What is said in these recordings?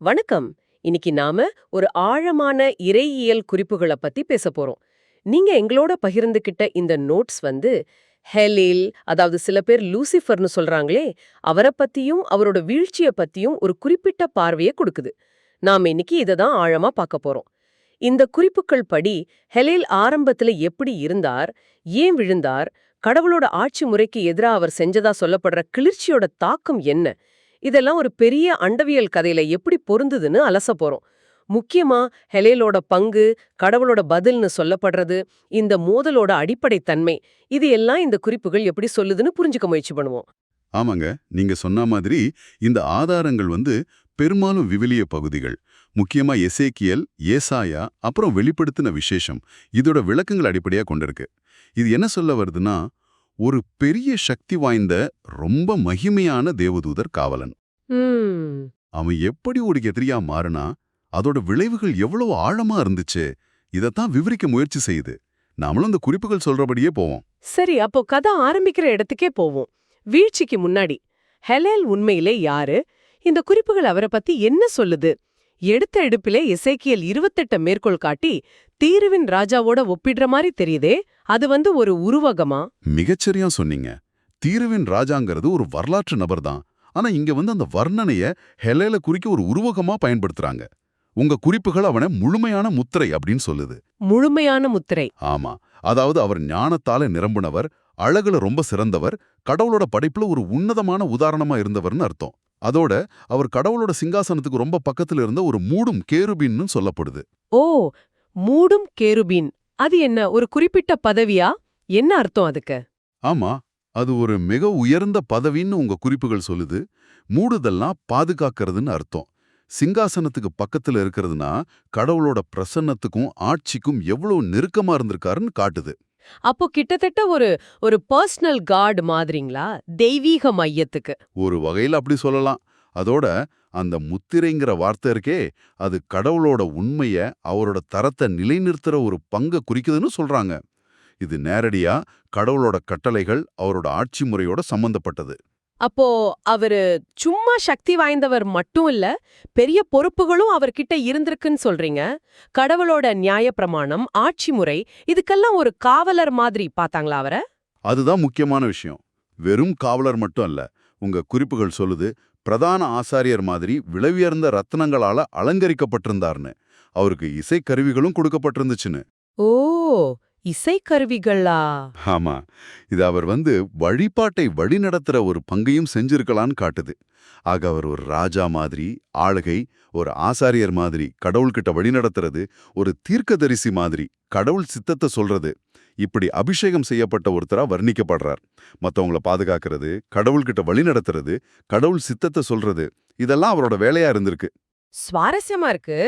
வணக்கம். இன்னைக்கு நாம ஒரு ஆழமான இறையியல் குறிப்புகளை பத்தி பேச போறோம். நீங்க எங்களோட பகிர்ந்துகிட்ட இந்த நோட்ஸ் வந்து ஹெலில் அதாவது சில பேர் லூசிஃபர்னு சொல்றாங்களே அவரை பத்தியும் அவரோட வீழ்ச்சிய பத்தியும் ஒரு குறிப்பிட்ட பார்வையை கொடுக்குது. நாம இன்னைக்கு இதை தான் ஆழமா பார்க்க போறோம். இந்த குறிப்புகள் படி ஹெலில் ஆரம்பத்துல எப்படி இருந்தார் ஏன் விழுந்தார் கடவுளோட ஆட்சி முறைக்கு எதிரா அவர் செஞ்சதா சொல்லப்படுற கிளர்ச்சியோட தாக்கம் என்ன இதெல்லாம் ஒரு பெரிய அண்டவியல் கதையில எப்படி பொருந்துதுன்னு அலச போறோம். முக்கியமா ஹெலேலோட பங்கு கடவுளோட பதில்னு சொல்லப்படுறது இந்த மோதலோட அடிப்படை தன்மை இது எல்லாம் இந்த குறிப்புகள் எப்படி சொல்லுதுன்னு புரிஞ்சுக்க முயற்சி பண்ணுவோம். ஆமாங்க நீங்க சொன்ன மாதிரி இந்த ஆதாரங்கள் வந்து பெரும்பாலும் விவிலிய பகுதிகள் முக்கியமா எசேக்கியல் ஏசாயா அப்புறம் வெளிப்படுத்தின விசேஷம் இதோட விளக்கங்கள் அடிப்படையா கொண்டிருக்கு. இது என்ன சொல்ல வருதுன்னா ஒரு பெரிய சக்தி வாய்ந்த ரொம்ப மகிமையான தேவதூதர் காவலன். அவன் எப்படி ஒரு எதிரியா மாறினா அதோட விளைவுகள் எவ்வளவு ஆழமா இருந்துச்சு இதத்தான் விவரிக்க முயற்சி செய்யுது. நாமளும் இந்த குறிப்புகள் சொல்றபடியே போவோம். சரி அப்போ கதை ஆரம்பிக்கிற இடத்துக்கே போவோம். வீழ்ச்சிக்கு முன்னாடி. ஹெலேல் உண்மையிலே யாரு? இந்த குறிப்புகள் அவரை பத்தி என்ன சொல்லுது? எடுத்த எடுப்பிலே எசேக்கியல் இருபத்தெட்ட மேற்கோள் காட்டி தீருவின் ராஜாவோட ஒப்பிடுற மாதிரி தெரியுதே அது வந்து ஒரு உருவகமா? மிகச்சரியா சொன்னீங்க. தீருவின் ராஜாங்கிறது ஒரு வரலாற்று நபர்தான். ஆனா இங்க வந்து அந்த வர்ணனைய ஹெலேல குறிக்க ஒரு உருவகமா பயன்படுத்துறாங்க. உங்க குறிப்புகள் அவனை முழுமையான முத்திரை அப்படின்னு சொல்லுது. முழுமையான முத்திரை. ஆமா. அதாவது அவர் ஞானத்தால நிரம்புனவர் அழகுல ரொம்ப சிறந்தவர் கடவுளோட படைப்புல ஒரு உன்னதமான உதாரணமா இருந்தவர்னு அர்த்தம். அதோட அவர் கடவுளோட சிங்காசனத்துக்கு ரொம்ப பக்கத்துல இருந்த ஒரு மூடும் கேருபின்னு சொல்லப்படுது. ஓ மூடும் கேருபீன். அது என்ன ஒரு குறிப்பிட்ட பதவியா? என்ன அர்த்தம் அதுக்கு? ஆமா அது ஒரு மிக உயர்ந்த பதவின்னு உங்க குறிப்புகள் சொல்லுது. மூடுதல்லாம் பாதுகாக்கிறதுன்னு அர்த்தம். சிங்காசனத்துக்கு பக்கத்துல இருக்கிறதுனா கடவுளோட பிரசன்னத்துக்கும் ஆட்சிக்கும் எவ்வளவு நெருக்கமா இருந்திருக்காருன்னு காட்டுது. அப்போ கிட்டத்தட்ட ஒரு ஒரு பர்சனல் கார்டு மாதிரிங்களா? தெய்வீக மையத்துக்கு. ஒரு வகையில் அப்படி சொல்லலாம். அதோட அந்த முத்திரைங்கிற வார்த்தை இருக்கே அது கடவுளோட உண்மைய அவரோட தரத்தை நிலைநிறுத்துற ஒரு பங்கை குறிக்குதுன்னு சொல்றாங்க. இது நேரடியா கடவுளோட கட்டளைகள் அவரோட ஆட்சி முறையோட சம்பந்தப்பட்டது. அப்போ அவரு சும்மா சக்தி வாய்ந்தவர் மட்டும் இல்ல பெரிய பொறுப்புகளும் அவர்கிட்ட இருந்திருக்குன்னு சொல்றீங்க. கடவுளோட நியாயப்பிரமாணம் ஆட்சி முறை இதுக்கெல்லாம் ஒரு காவலர் மாதிரி பார்த்தாங்களா அவரை? அதுதான் முக்கியமான விஷயம். வெறும் காவலர் மட்டும் அல்ல உங்க குறிப்புகள் சொல்லுது பிரதான ஆசாரியர் மாதிரி விலையுயர்ந்த ரத்னங்களால அலங்கரிக்கப்பட்டிருந்தார்னு. அவருக்கு இசைக்கருவிகளும் கொடுக்கப்பட்டிருந்துச்சுன்னு. ஓ இசைக்கருவிகளா? ஆமா. இது அவர் வந்து வழிபாட்டை வழிநடத்துற ஒரு பங்கையும் செஞ்சிருக்கலான்னு காட்டுது. ஆக அவர் ஒரு ராஜா மாதிரி ஆளுகை ஒரு ஆசாரியர் மாதிரி கடவுள்கிட்ட வழிநடத்துறது ஒரு தீர்க்கதரிசி மாதிரி கடவுள் சித்தத்தை சொல்றது இப்படி அபிஷேகம் செய்யப்பட்ட ஒருத்தரா வர்ணிக்கப்படுறார். மத்தவங்கள பாதுகாக்கிறது கடவுள்கிட்ட வழிநடத்துறது கடவுள் சித்தத்தை சொல்றது இதெல்லாம் அவரோட வேலையா இருந்திருக்கு. சுவாரஸ்யமா இருக்கு.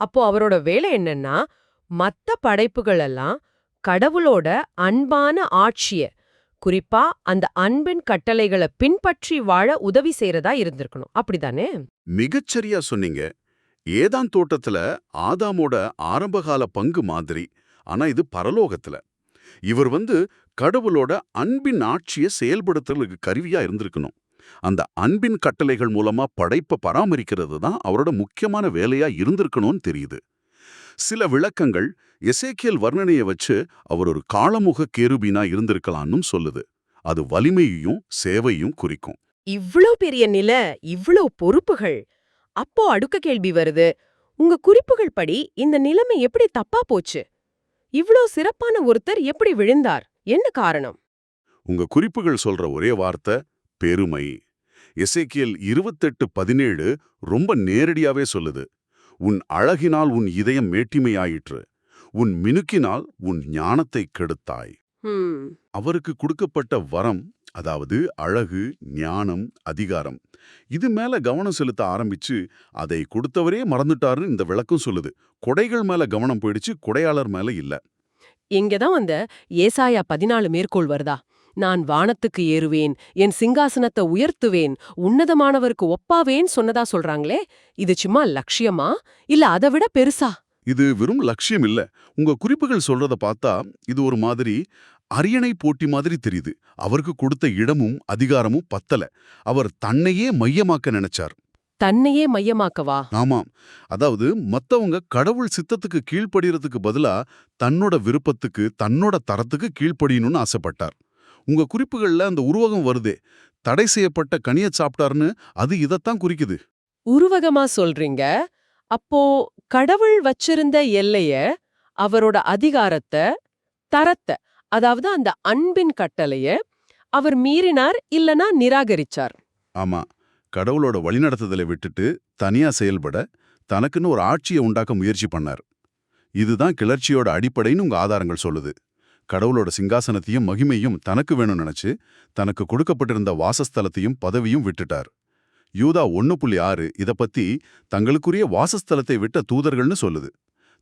அப்போ அவரோட வேலை என்னன்னா மத்த படைப்புகள் எல்லாம் கடவுளோட அன்பான ஆட்சிய குறிப்பா அந்த அன்பின் கட்டளைகளை பின்பற்றி வாழ உதவி செய்யறதா இருந்திருக்கணும். அப்படிதானே? மிகச்சரியா சொன்னீங்க. ஏதான் தோட்டத்துல ஆதாமோட ஆரம்பகால பங்கு மாதிரி ஆனா இது பரலோகத்துல. இவர் வந்து கடவுளோட அன்பின் ஆட்சியை செயல்படுத்துறதுக்கு கருவியா இருந்திருக்கணும். அந்த அன்பின் கட்டளைகள் மூலமா படைப்பை பராமரிக்கிறது தான் அவரோட முக்கியமான வேலையா இருந்திருக்கணும்னு தெரியுது. சில விளக்கங்கள் எசேக்கியல் வர்ணனையை வச்சு அவர் ஒரு காளமுக கேருபீனா இருந்திருக்கலாம்னு சொல்லுது. அது வலிமையையும் சேவையும் குறிக்கும். இவ்ளோ பெரிய நில இவ்ளோ பொறுப்புகள். அப்போ அடுக்க கேள்வி வருது. உங்க குறிப்புகள் படி இந்த நிலைமை எப்படி தப்பா போச்சு? இவ்ளோ சிறப்பான ஒருத்தர் எப்படி விழுந்தார்? என்ன காரணம்? உங்க குறிப்புகள் சொல்ற ஒரே வார்த்தை பெருமை. எசேக்கியல் இருபத்தெட்டு பதினேழு ரொம்ப நேரடியாவே சொல்லுது. உன் அழகினால் உன் இதயம் மேட்டிமையாயிற்று. உன் மினுக்கினால் உன் ஞானத்தை கெடுத்தாய். அவருக்கு கொடுக்கப்பட்ட வரம் அதாவது அழகு ஞானம் அதிகாரம் இது மேல கவனம் செலுத்த ஆரம்பிச்சு அதை கொடுத்தவரே மறந்துட்டாருன்னு இந்த விளக்கம் சொல்லுது. கொடைகள் மேல கவனம் போயிடுச்சு கொடையாளர் மேல இல்ல. இங்கதான் அந்த ஏசாயா பதினாலு மேற்கோள் வருதா நான் வானத்துக்கு ஏறுவேன் என் சிங்காசனத்தை உயர்த்துவேன் உன்னதமானவருக்கு ஒப்பாவேன் சொன்னதா சொல்றாங்களே இது சும்மா லட்சியமா இல்ல அதை விட பெருசா? இது வெறும் லட்சியம் இல்ல உங்க குறிப்புகள் சொல்றத பார்த்தா இது ஒரு மாதிரி அரியணை போட்டி மாதிரி தெரியுது. அவருக்கு கொடுத்த இடமும் அதிகாரமும் பத்தல. அவர் தன்னையே மையமாக்க நினைச்சார். தன்னையே மையமாக்கவா? ஆமாம் அதாவது மத்தவங்க கடவுள் சித்தத்துக்கு கீழ்ப்படிறதுக்கு பதிலா தன்னோட விருப்பத்துக்கு தன்னோட தரத்துக்கு கீழ்ப்படியணும்னு ஆசைப்பட்டார். உங்க குறிப்புகள்ல அந்த உருவகம் வருதே. தடை செய்யப்பட்ட கனிய சாப்பிட்டாருன்னு அது இதைத்தான் குறிக்குது. உருவகமா சொல்றீங்க? அப்போ கடவுள் வச்சிருந்த எல்லைய அவரோட அதிகாரத்தை தரத்தை அதாவது அந்த அன்பின் கட்டளைய அவர் மீறினார் இல்லனா நிராகரிச்சார். ஆமா. கடவுளோட வழிநடத்துதலை விட்டுட்டு தனியா செயல்பட தனக்குன்னு ஒரு ஆட்சியை உண்டாக்க முயற்சி பண்ணார். இதுதான் கிளர்ச்சியோட அடிப்படைன்னு உங்க ஆதாரங்கள் சொல்லுது. கடவுளோட சிங்காசனத்தையும் மகிமையும் தனக்கு வேணும்னு நினைச்சு தனக்கு கொடுக்கப்பட்டிருந்த வாசஸ்தலத்தையும் பதவியும் விட்டுட்டார். யூதா ஒன்னு புள்ளி ஆறு இத பத்தி தங்களுக்குரிய வாசஸ்தலத்தை விட்ட தூதர்கள்னு சொல்லுது.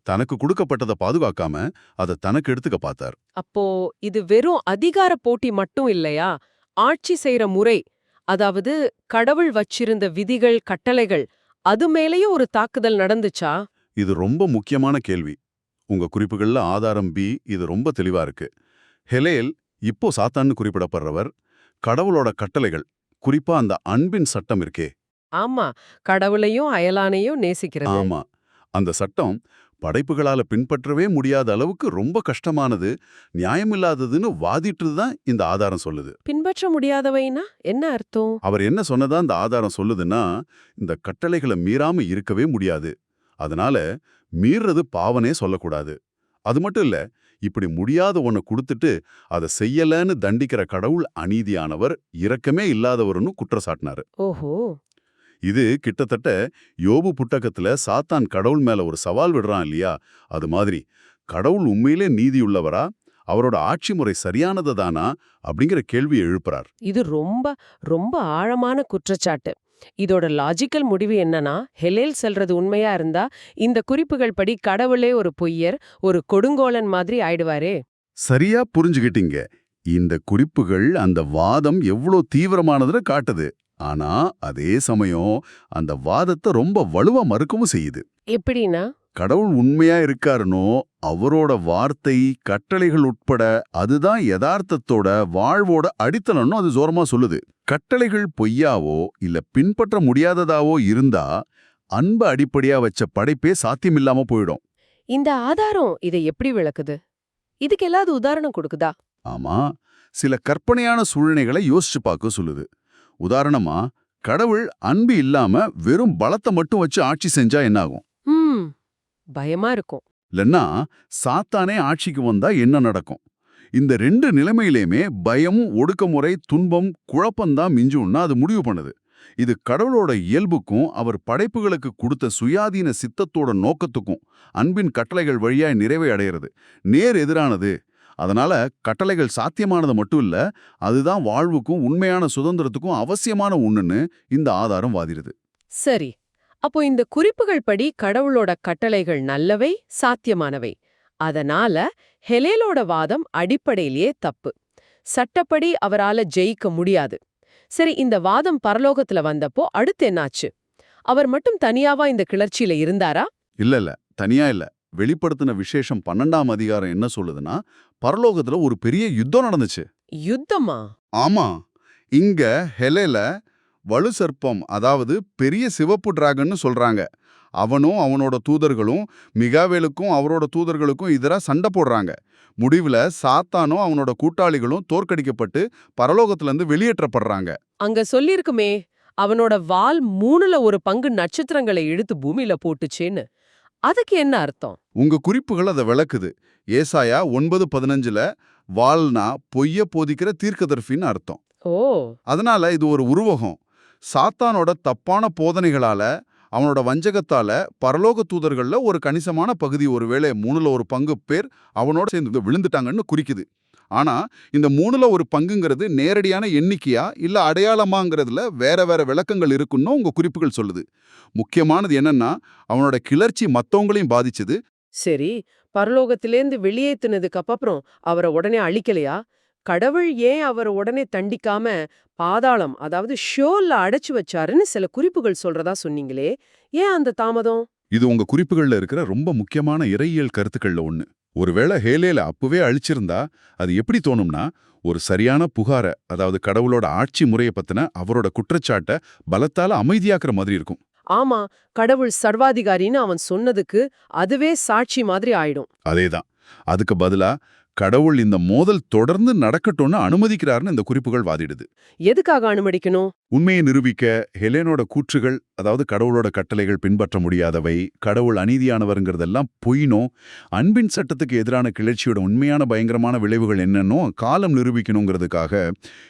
தனக்கு கொடுக்கப்பட்டதை பாதுகாக்காம அதை தனக்கு எடுத்துக்க பார்த்தார். அப்போ இது வெறும் அதிகார போட்டி மட்டும் இல்லையா? ஆட்சி செய்யற முறை அதாவது கடவுள் வச்சிருந்த விதிகள் கட்டளைகள் அது மேலேயும் ஒரு தாக்குதல் நடந்துச்சா? இது ரொம்ப முக்கியமான கேள்வி. உங்க குறிப்புகள்ல ஆதாரம் பி இது ரொம்ப தெளிவா இருக்கு. ஹெலேல் இப்போ சாத்தான்னு குறிப்பிடப்படுறவர் கடவுளோட கட்டளைகள் குறிப்பா அந்த அன்பின் சட்டம் இருக்கே. ஆமா கடவுளையும் அயலானையும் நேசிக்கிறது. ஆமா. அந்த சட்டம் படைப்புகளால பின்பற்றவே முடியாத அளவுக்கு ரொம்ப கஷ்டமானது நியாயமில்லாததுன்னு வாதிட்டு தான் இந்த ஆதாரம் சொல்லுது. பின்பற்ற முடியாதவைனா என்ன அர்த்தம்? அவர் என்ன சொன்னதா இந்த ஆதாரம் சொல்லுதுன்னா இந்த கட்டளைகளை மீறாம இருக்கவே முடியாது. அதனால மீறது பாவனே சொல்லக்கூடாது. அது மட்டும் இல்ல இப்படி முடியாத ஒன்ன கொடுத்துட்டு அதை செய்யலன்னு தண்டிக்கிற கடவுள் அநீதியானவர் இரக்கமே இல்லாதவர்னு குற்றச்சாட்டினாரு. ஓஹோ. இது கிட்டத்தட்ட யோபு புட்டகத்துல சாத்தான் கடவுள் மேல ஒரு சவால் விடுறான் இல்லையா? அது மாதிரி கடவுள் உண்மையிலே நீதியுள்ளவரா? அவரோட ஆட்சி முறை சரியானது தானா? அப்படிங்கிற கேள்வியை எழுப்புறார். இது ரொம்ப ரொம்ப ஆழமான குற்றச்சாட்டு. இதோட லாஜிக்கல் முடிவு என்னன்னா ஹெலேல் செல்றது உண்மையா இருந்தா இந்த குறிப்புகள் படி கடவுளே ஒரு பொய்யர் ஒரு கொடுங்கோலன் மாதிரி ஆயிடுவாரே. சரியா புரிஞ்சுகிட்டீங்க. இந்த குறிப்புகள் அந்த வாதம் எவ்வளோ தீவிரமானதுன்னு காட்டுது. ஆனா அதே சமயம் அந்த வாதத்தை ரொம்ப வலுவா மறுக்கவும் செய்யுது. எப்படின்னா? கடவுள் உண்மையா இருக்காருனோ அவரோட வார்த்தை கட்டளைகள் உட்பட அதுதான் யதார்த்தத்தோட வாழ்வோட அடித்தளம்னு அது ஜோரமா சொல்லுது. கட்டளைகள் பொய்யாவோ இல்ல பின்பற்ற முடியாததாவோ இருந்தா அன்பு அடிப்படையா வச்ச படைப்பே சாத்தியமில்லாம போயிடும். இந்த ஆதாரம் இதை எப்படி விளக்குது? இதுக்கு எல்லாது உதாரணம் கொடுக்குதா? ஆமா. சில கற்பனையான சூழ்நிலைகளை யோசிச்சு பார்க்க சொல்லுது. உதாரணமா கடவுள் அன்பு இல்லாம வெறும் பலத்தை மட்டும் வச்சு ஆட்சி செஞ்சா என்னாகும்? பயமா இருக்கும். இல்லைன்னா சாத்தானே ஆட்சிக்கு வந்தா என்ன நடக்கும்? இந்த ரெண்டு நிலைமையிலையுமே பயம் ஒடுக்குமுறை துன்பம் குழப்பம்தான் மிஞ்சும்னா அது முடிவு பண்ணுது. இது கடவுளோட இயல்புக்கும் அவர் படைப்புகளுக்கு கொடுத்த சுயாதீன சித்தத்தோட நோக்கத்துக்கும் அன்பின் கட்டளைகள் வழியாய் நிறைவை அடையிறது. நேர் எதிரானது. அதனால கட்டளைகள் சாத்தியமானது மட்டும் இல்ல அதுதான் வாழ்வுக்கும் உண்மையான சுதந்திரத்துக்கும் அவசியமான ஒண்ணுன்னு இந்த ஆதாரம் வாதிருது சரி. அப்போ இந்த குறிப்புகள் படி கடவுளோட கட்டளைகள் நல்லவை சாத்தியமானவை. அதனால ஹெலேலோட வாதம் அடிப்படையிலேயே தப்பு. சட்டப்படி அவரால ஜெயிக்க முடியாது. சரி இந்த வாதம் பரலோகத்துல வந்தப்போ அடுத்து என்னாச்சு? அவர் மட்டும் தனியாவா இந்த கிளர்ச்சியில இருந்தாரா? இல்ல இல்ல. தனியா இல்ல. வெளிப்படுத்தின விசேஷம் பன்னெண்டாம் அதிகாரம் என்ன சொல்லுதுன்னா பரலோகத்துல ஒரு பெரிய யுத்தம் நடந்துச்சு. யுத்தமா? ஆமா. இங்க ஹெலேல வலு சர்ப்பம் அதாவது பெரிய சிவப்பு டிராகன்னு சொல்றாங்க. அவனும் அவனோட தூதர்களும் மிகாவேலுக்கும் அவரோட தூதர்களுக்கும் எதிரா சண்டை போடுறாங்க. முடிவுல சாத்தானும் அவனோட கூட்டாளிகளும் தோற்கடிக்கப்பட்டு பரலோகத்துல இருந்து வெளியேற்றப்படுறாங்க. அங்க சொல்லிருக்குமே அவனோட வால் மூணுல ஒரு பங்கு நட்சத்திரங்களை இழுத்து பூமியில போட்டுச்சேன்னு. அதுக்கு என்ன அர்த்தம்? உங்க குறிப்புகள் அதை விளக்குது. ஏசாயா ஒன்பது பதினஞ்சுல வால்னா பொய்ய போதிக்கிற தீர்க்கதர்பின்னு அர்த்தம். ஓ. அதனால இது ஒரு உருவகம். சாத்தானோட தப்பான போதனைகளால அவனோட வஞ்சகத்தால பரலோக தூதர்கள்ல ஒரு கணிசமான பகுதி ஒருவேளை மூணுல ஒரு பங்கு பேர் அவனோட சேர்ந்து விழுந்துட்டாங்கன்னு குறிக்குது. ஆனா இந்த மூணுல ஒரு பங்குங்கிறது நேரடியான எண்ணிக்கையா இல்ல அடையாளமாங்கிறதுல வேற வேற விளக்கங்கள் இருக்குன்னு உங்க குறிப்புகள் சொல்லுது. முக்கியமானது என்னன்னா அவனோட கிளர்ச்சி மத்தவங்களையும் பாதிச்சது. சரி பரலோகத்திலேந்து வெளியேத்துனதுக்கு அப்புறம் அவரை உடனே அழிக்கலையா? கடவுள் ஏன் அவரை உடனே தண்டிக்காம பாதாளம் அதாவது ஷோல்ல அடைச்சு வச்சாருன்னு சில குறிப்புகள் சொல்றதா சொன்னீங்களே ஏன் அந்த தாமதம்? இது உங்க குறிப்புகள்ல இருக்கிற ரொம்ப முக்கியமான இறையியல் கருத்துக்கள்ல ஒண்ணு. ஒருவேளை ஹேலேல அப்பவே அழிச்சிருந்தா அது எப்படி தோணும்னா ஒரு சரியான புகார அதாவது கடவுளோட ஆட்சி முறையை பத்தின அவரோட குற்றச்சாட்டை பலத்தால அமைதியாக்குற மாதிரி இருக்கும். ஆமா கடவுள் சர்வாதிகாரின்னு அவன் சொன்னதுக்கு அதுவே சாட்சி மாதிரி ஆயிடும். அதேதான். அதுக்கு பதிலா கடவுள் இந்த மோதல் தொடர்ந்து நடக்கட்டும்னு அனுமதிக்கிறாருன்னு இந்த குறிப்புகள் வாதிடுது. எதுக்காக அனுமதிக்கணும்? உண்மையை நிரூபிக்க ஹெலேனோட கூற்றுகள் அதாவது கடவுளோட கட்டளைகள் பின்பற்ற முடியாதவை கடவுள் அநீதியானவருங்கிறதெல்லாம் பொய்னோ அன்பின் சட்டத்துக்கு எதிரான கிளர்ச்சியோட உண்மையான பயங்கரமான விளைவுகள் என்னன்னோ காலம் நிரூபிக்கணுங்கிறதுக்காக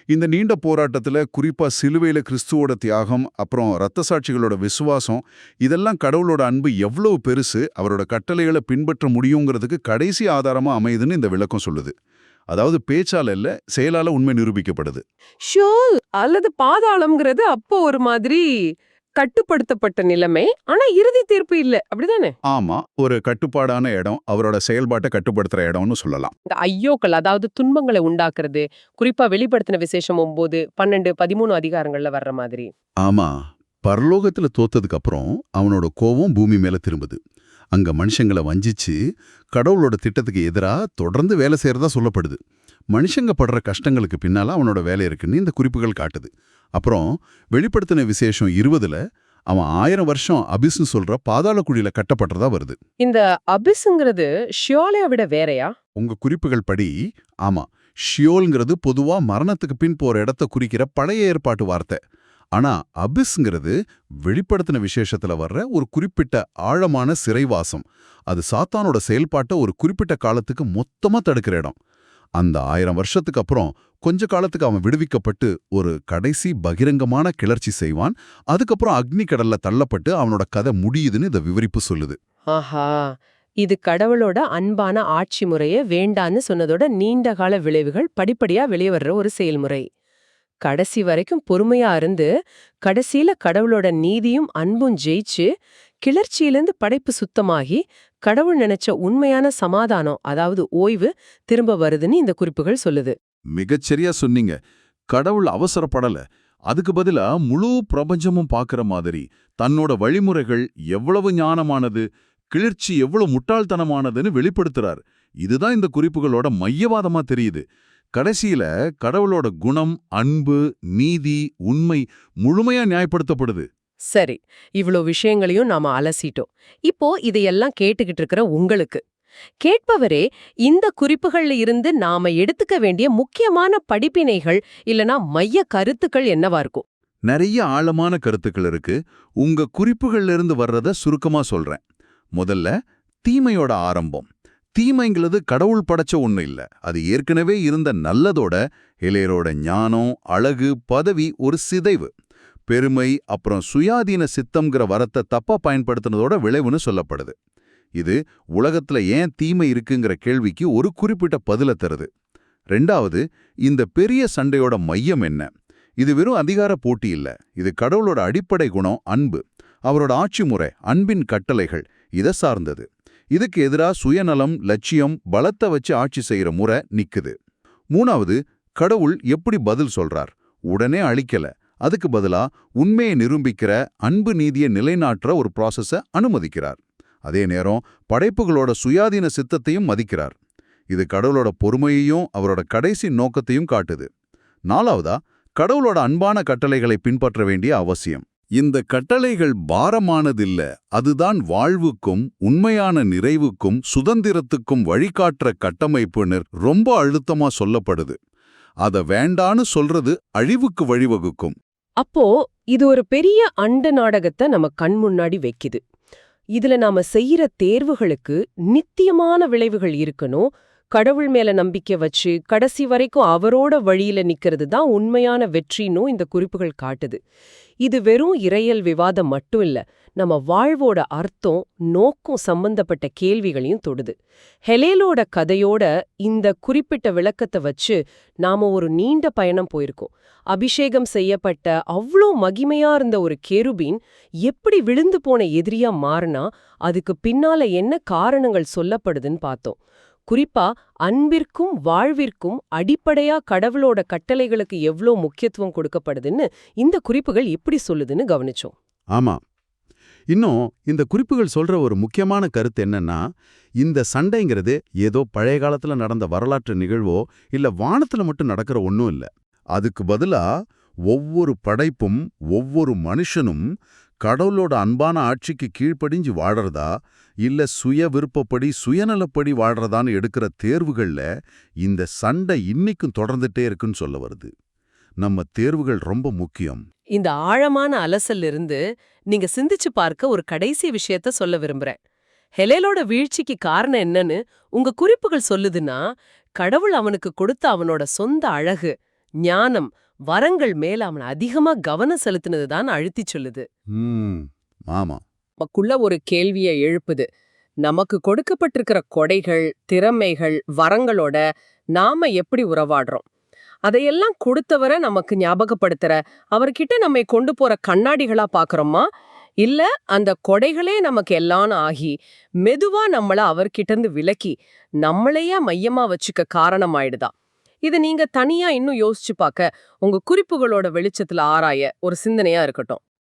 இந்த நீண்ட போராட்டத்துல குறிப்பா சிலுவையில கிறிஸ்துவோட தியாகம் அப்புறம் இரத்த சாட்சிகளோட விசுவாசம் இதெல்லாம் கடவுளோட அன்பு எவ்வளவு பெருசு அவரோட கட்டளைகளை பின்பற்ற முடியுங்கிறதுக்கு கடைசி ஆதாரமா அமையுதுன்னு இந்த விளக்கம் சொல்லுது. அதாவது பேச்சால இல்ல செயலால உண்மை நிரூபிக்கப்படுது. ஷோ அல்லது பாதாளம்ங்கிறது அப்போ ஒரு மாதிரி கட்டுப்படுத்தப்பட்ட நிலைமை. ஆனா இறுதி தீர்ப்பு இல்ல. அப்படிதானே? ஆமா ஒரு கட்டுப்பாடான இடம் அவரோட செயல்பாட்டை கட்டுப்படுத்துற இடம்னு சொல்லலாம். இந்த ஐயோக்கள் அதாவது துன்பங்களை உண்டாக்குறது குறிப்பா வெளிப்படுத்தின விசேஷம் ஒன்பது பன்னெண்டு பதிமூணு அதிகாரங்கள்ல வர்ற மாதிரி. ஆமா பரலோகத்துல தோத்ததுக்கு அப்புறம் அவனோட கோவம் பூமி மேல திரும்புது. அங்க மனுஷங்களை வஞ்சிச்சு கடவுளோட திட்டத்துக்கு எதிரா தொடர்ந்து வேலை செய்யறதா சொல்லப்படுது. மனுஷங்க படுற கஷ்டங்களுக்கு பின்னால அவனோட வேலை இருக்குன்னு இந்த குறிப்புகள் காட்டுது. அப்புறம் வெளிப்படுத்தின விசேஷம் இருபதுல அவன் ஆயிரம் வருஷம் அபிஸ்னு சொல்ற பாதாள குழியில கட்டப்பட்டதா வருது. இந்த அபிஸ்ங்கிறது ஷியோலைய விட வேறயா? உங்க குறிப்புகள் படி ஆமா ஷியோல்ங்கிறது பொதுவா மரணத்துக்கு பின் போற இடத்த குறிக்கிற பழைய ஏற்பாட்டு வார்த்தை. ஆனா அபிஸ்ங்கிறது வெளிப்படுத்தின விசேஷத்துல வர்ற ஒரு குறிப்பிட்ட ஆழமான சிறைவாசம். அது சாத்தானோட செயல்பாட்டை ஒரு குறிப்பிட்ட காலத்துக்கு மொத்தமா தடுக்கிற இடம். அந்த ஆயிரம் வருஷத்துக்கு அப்புறம் கொஞ்ச காலத்துக்கு அவன் விடுவிக்கப்பட்டு ஒரு கடைசி பகிரங்கமான கிளர்ச்சி செய்வான். அதுக்கப்புறம் அக்னி கடல்ல தள்ளப்பட்டு அவனோட கதை முடியுதுன்னு இதை விவரிப்பு சொல்லுது. ஆஹா இது கடவுளோட அன்பான ஆட்சி முறைய வேண்டான்னு சொன்னதோட நீண்ட கால விளைவுகள் படிப்படியா வெளியே வர்ற ஒரு செயல்முறை. கடைசி வரைக்கும் பொறுமையா இருந்து கடைசியில கடவுளோட நீதியும் அன்பும் ஜெயிச்சு கிளர்ச்சியிலிருந்து படைப்பு சுத்தமாகி கடவுள் நினைச்ச உண்மையான சமாதானம் அதாவது ஓய்வு திரும்ப வருதுன்னு இந்த குறிப்புகள் சொல்லுது. மிகச்சரியா சொன்னீங்க. கடவுள் அவசரப்படல. அதுக்கு பதிலா முழு பிரபஞ்சமும் பார்க்கற மாதிரி தன்னோட வழிமுறைகள் எவ்வளவு ஞானமானது கிளர்ச்சி எவ்வளவு முட்டாள்தனமானதுன்னு வெளிப்படுத்துறார். இதுதான் இந்த குறிப்புகளோட மையவாதமா தெரியுது. கடைசியில கடவுளோட குணம் அன்பு நீதி உண்மை முழுமையா நியாயப்படுத்தப்படுது. சரி இவ்ளோ விஷயங்களையும் நாம அலசிட்டோம். இப்போ இதையெல்லாம் கேட்டுக்கிட்டு இருக்கிற உங்களுக்கு கேட்பவரே இந்த குறிப்புகள்ல இருந்து நாம எடுத்துக்க வேண்டிய முக்கியமான படிப்பினைகள் இல்லனா மைய கருத்துக்கள் என்னவா இருக்கும்? நிறைய ஆழமான கருத்துக்கள் இருக்கு. உங்க குறிப்புகள்ல இருந்து வர்றத சுருக்கமா சொல்றேன். முதல்ல தீமையோட ஆரம்பம். தீமைங்கிறது கடவுள் படைச்ச ஒண்ணு இல்ல. அது ஏற்கனவே இருந்த நல்லதோட இளையரோட ஞானம் அழகு பதவி ஒரு சிதைவு. பெருமை அப்புறம் சுயாதீன சித்தம்ங்கிற வரத்தை தப்பா பயன்படுத்தினதோட விளைவுன்னு சொல்லப்படுது. இது உலகத்துல ஏன் தீமை இருக்குங்கிற கேள்விக்கு ஒரு குறிப்பிட்ட பதில தருது. ரெண்டாவது இந்த பெரிய சண்டையோட மையம் என்ன? இது வெறும் அதிகார போட்டி இல்ல. இது கடவுளோட அடிப்படை குணம் அன்பு. அவரோட ஆட்சி முறை அன்பின் கட்டளைகள் இதை சார்ந்தது. இதுக்கு எதிரா சுயநலம் லட்சியம் பலத்தை வச்சு ஆட்சி செய்யற முறை நிக்குது. மூணாவது கடவுள் எப்படி பதில் சொல்றார்? உடனே அழிக்கல. அதுக்கு பதிலா உண்மையை நிரூபிக்கிற அன்பு நீதியை நிலைநாட்டுற ஒரு ப்ராசஸ அனுமதிக்கிறார். அதே நேரம் படைப்புகளோட சுயாதீன சித்தத்தையும் மதிக்கிறார். இது கடவுளோட பொறுமையையும் அவரோட கடைசி நோக்கத்தையும் காட்டுது. நாலாவதா கடவுளோட அன்பான கட்டளைகளை பின்பற்ற வேண்டிய அவசியம். இந்த கட்டளைகள் பாரமானதில்ல. அதுதான் வாழ்வுக்கும் உண்மையான நிறைவுக்கும் சுதந்திரத்துக்கும் வழிகாட்டுற கட்டமைப்புனர் ரொம்ப அழுத்தமா சொல்லப்படுது. அத வேண்டான்னு சொல்றது அழிவுக்கு வழிவகுக்கும். அப்போ இது ஒரு பெரிய அண்ட நாடகத்தை நம்ம கண் முன்னாடி வைக்குது. இதுல நாம செய்யற தேர்வுகளுக்கு நித்தியமான விளைவுகள் இருக்கணும். கடவுள் மேல நம்பிக்கை வச்சு கடைசி வரைக்கும் அவரோட வழியில நிக்கிறது தான் உண்மையான வெற்றினும் இந்த குறிப்புகள் காட்டுது. இது வெறும் இறையல் விவாதம் மட்டும் இல்ல நம்ம வாழ்வோட அர்த்தம் நோக்கம் சம்பந்தப்பட்ட கேள்விகளையும் தொடுது. ஹெலேலோட கதையோட இந்த குறிப்பிட்ட விளக்கத்தை வச்சு நாம ஒரு நீண்ட பயணம் போயிருக்கோம். அபிஷேகம் செய்யப்பட்ட அவ்வளோ மகிமையா இருந்த ஒரு கேருபீன் எப்படி விழுந்து போன எதிரியா மாறினா அதுக்கு பின்னால என்ன காரணங்கள் சொல்லப்படுதுன்னு பார்த்தோம். குறிப்பா அன்பிற்கும் வாழ்விற்கும் அடிப்படையா கடவுளோட கட்டளைகளுக்கு எவ்ளோ முக்கியத்துவம் கொடுக்கப்படுதுன்னு இந்த குறிப்புகள் எப்படி சொல்லுதுன்னு கவனிச்சோம். ஆமா. இன்னும் இந்த குறிப்புகள் சொல்ற ஒரு முக்கியமான கருத்து என்னன்னா இந்த சண்டைங்கிறது ஏதோ பழைய காலத்துல நடந்த வரலாற்று நிகழ்வோ இல்ல வானத்துல மட்டும் நடக்கிற ஒன்றும் இல்ல. அதுக்கு பதிலா ஒவ்வொரு படைப்பும் ஒவ்வொரு மனுஷனும் கடவுளோட அன்பான ஆட்சிக்கு கீழ்ப்படிஞ்சு வாழறதா இல்ல சுய விருப்பப்படி சுயநலப்படி வாழறதான்னு எடுக்கிற தேர்வுகள்ல இந்த சண்டை இன்னைக்கும் தொடர்ந்துட்டே இருக்குன்னு சொல்ல வருது. நம்ம தேர்வுகள் ரொம்ப முக்கியம். இந்த ஆழமான அலசல்ல இருந்து நீங்க சிந்திச்சு பார்க்க ஒரு கடைசி விஷயத்த சொல்ல விரும்புறேன். ஹெலேலோட வீழ்ச்சிக்கு காரணம் என்னன்னு உங்க குறிப்புகள் சொல்லுதுன்னா கடவுள் அவனுக்கு கொடுத்த அவனோட சொந்த அழகு ஞானம் வரங்கள் மேல அவன் அதிகமா கவனம் செலுத்தினது தான் அழுத்தி சொல்லுது. ஆமா. நமக்குள்ள ஒரு கேள்வியை எழுப்புது. நமக்கு கொடுக்கப்பட்டிருக்கிற கொடைகள் திறமைகள் வரங்களோட நாம எப்படி உறவாடுறோம்? அதையெல்லாம் கொடுத்தவரை நமக்கு ஞாபகப்படுத்துற அவர்கிட்ட நம்மை கொண்டு போற கண்ணாடிகளா பாக்குறோமா? இல்ல அந்த கொடைகளே நமக்கு எல்லாம் ஆகி மெதுவா நம்மள அவர்கிட்ட இருந்து விலக்கி நம்மளையே மையமா வச்சுக்க காரணம் ஆயிடுதா இது நீங்க தனியா இன்னும் யோசிச்சு பார்க்க உங்க குறிப்புகளோட வெளிச்சத்துல ஆராய ஒரு சிந்தனையா இருக்கட்டும்.